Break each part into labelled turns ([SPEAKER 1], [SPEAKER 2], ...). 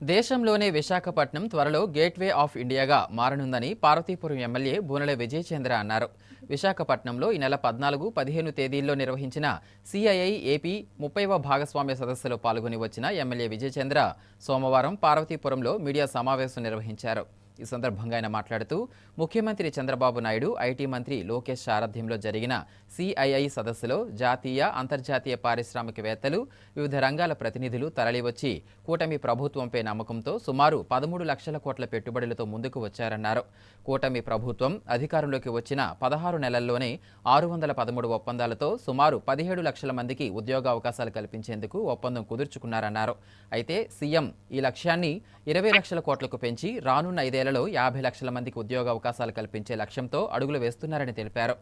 [SPEAKER 1] దేశంలోనే విశాఖపట్నం త్వరలో gateway of ఇండియాగా మారనుందని పార్వతీపురం ఎమ్మెల్యే బూనెల విజయచంద్ర అన్నారు. విశాఖపట్నంలో ఈ నెల పద్నాలుగు పదిహేను తేదీల్లో నిర్వహించిన సిఐఐ ఏపీ ముప్పైవ భాగస్వామ్య సదస్సులో పాల్గొని వచ్చిన ఎమ్మెల్యే విజయచంద్ర సోమవారం పార్వతీపురంలో మీడియా సమావేశం నిర్వహించారు. ఈ సందర్భంగా ఆయన మాట్లాడుతూ ముఖ్యమంత్రి చంద్రబాబు నాయుడు ఐటీ మంత్రి లోకేష్ సారథ్యంలో జరిగిన సిఐఐ సదస్సులో జాతీయ అంతర్జాతీయ పారిశ్రామికవేత్తలు వివిధ రంగాల ప్రతినిధులు తరలివచ్చి కూటమి ప్రభుత్వంపై నమ్మకంతో సుమారు పదమూడు లక్షల కోట్ల పెట్టుబడులతో ముందుకు వచ్చారన్నారు. కూటమి ప్రభుత్వం అధికారంలోకి వచ్చిన పదహారు నెలల్లోనే ఆరు వందల పదమూడు ఒప్పందాలతో సుమారు పదిహేడు లక్షల మందికి ఉద్యోగ అవకాశాలు కల్పించేందుకు ఒప్పందం కుదుర్చుకున్నారన్నారు. అయితే సీఎం ఈ లక్ష్యాన్ని ఇరవై లక్షల కోట్లకు పెంచి రానున్న ఐదేళ్ళలో యాభై లక్షల మందికి ఉద్యోగ అవకాశాలు కల్పించే లక్ష్యంతో అడుగులు వేస్తున్నారని తెలిపారు.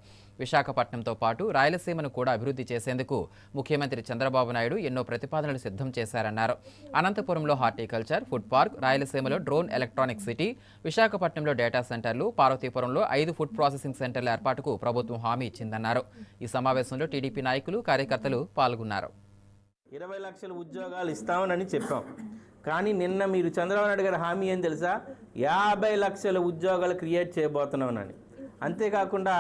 [SPEAKER 1] విశాఖపట్నంతో పాటు రాయలసీమను కూడా అభివృద్ధి చేసేందుకు ముఖ్యమంత్రి చంద్రబాబు నాయుడు ఎన్నో ప్రతిపాదనలు సిద్ధం చేశారన్నారు. అనంతపురంలో హార్టికల్చర్ ఫుడ్ పార్క్ రాయలసీమలో డ్రోన్ ఎలక్ట్రానిక్ సిటీ విశాఖపట్నంలో డేటా సెంటర్లు పార్వతీపురంలో ఐదు ఫుడ్ ప్రాసెసింగ్ సెంటర్ల ఏర్పాటుకు ప్రభుత్వం హామీ ఇచ్చిందన్నారు. ఈ సమావేశంలో టీడీపీ నాయకులు కార్యకర్తలు పాల్గొన్నారు.
[SPEAKER 2] ఇరవై లక్షల ఉద్యోగాలు ఇస్తామని చెప్పాం. కానీ నిన్న మీరు చంద్రబాబు నాయుడు గారి హామీ ఏం తెలుసా? యాభై లక్షల ఉద్యోగాలు క్రియేట్ చేయబోతున్నామని. అంతేకాకుండా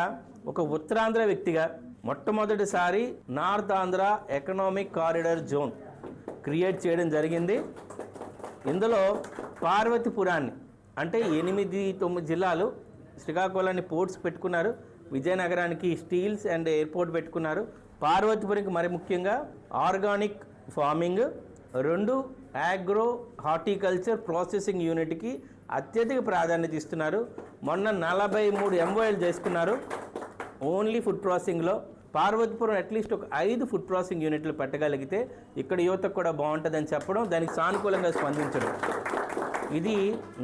[SPEAKER 2] ఒక ఉత్తరాంధ్ర వ్యక్తిగా మొట్టమొదటిసారి north Andhra economic corridor zone create చేయడం జరిగింది. ఇందులో పార్వతీపురాన్ని అంటే ఎనిమిది తొమ్మిది జిల్లాలు శ్రీకాకుళాన్ని పోర్ట్స్ పెట్టుకున్నారు. విజయనగరానికి స్టీల్స్ అండ్ ఎయిర్పోర్ట్ పెట్టుకున్నారు. పార్వతీపురంకి మరి ముఖ్యంగా ఆర్గానిక్ ఫార్మింగ్. రెండు ఆగ్రో హార్టికల్చర్ ప్రాసెసింగ్ యూనిట్కి అత్యధిక ప్రాధాన్యత ఇస్తున్నారు. మొన్న నలభై మూడు ఎంఓఎల్ చేసుకున్నారు. ఓన్లీ ఫుడ్ ప్రాసెసింగ్లో పార్వతీపురం అట్లీస్ట్ ఒక ఐదు ఫుడ్ ప్రాసెసింగ్ యూనిట్లు పెట్టగలిగితే ఇక్కడ యువతకు కూడా బాగుంటుందని చెప్పడం దానికి సానుకూలంగా స్పందించడం. ఇది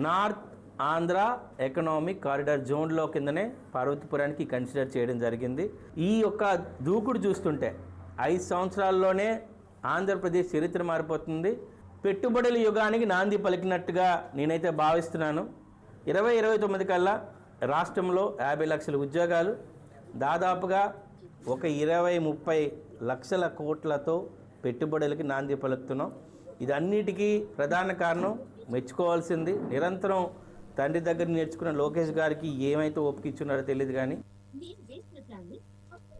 [SPEAKER 2] నార్త్ ఆంధ్ర ఎకనామిక్ కారిడార్ జోన్లో కిందనే పార్వతీపురానికి కన్సిడర్ చేయడం జరిగింది. ఈ యొక్క దూకుడు చూస్తుంటే ఐదు సంవత్సరాల్లోనే ఆంధ్రప్రదేశ్ చరిత్ర మారిపోతుంది. పెట్టుబడుల యుగానికి నాంది పలికినట్టుగా నేనైతే భావిస్తున్నాను. ఇరవై ఇరవై తొమ్మిది కల్లా రాష్ట్రంలో యాభై లక్షల ఉద్యోగాలు దాదాపుగా ఒక ఇరవై ముప్పై లక్షల కోట్లతో పెట్టుబడులకి నాంది పలుకుతున్నాం. ఇదన్నిటికీ ప్రధాన కారణం మెచ్చుకోవాల్సింది నిరంతరం తండ్రి దగ్గర నేర్చుకున్న లోకేష్ గారికి ఏమైతే ఒప్పుకిచ్చున్నారో తెలియదు కానీ.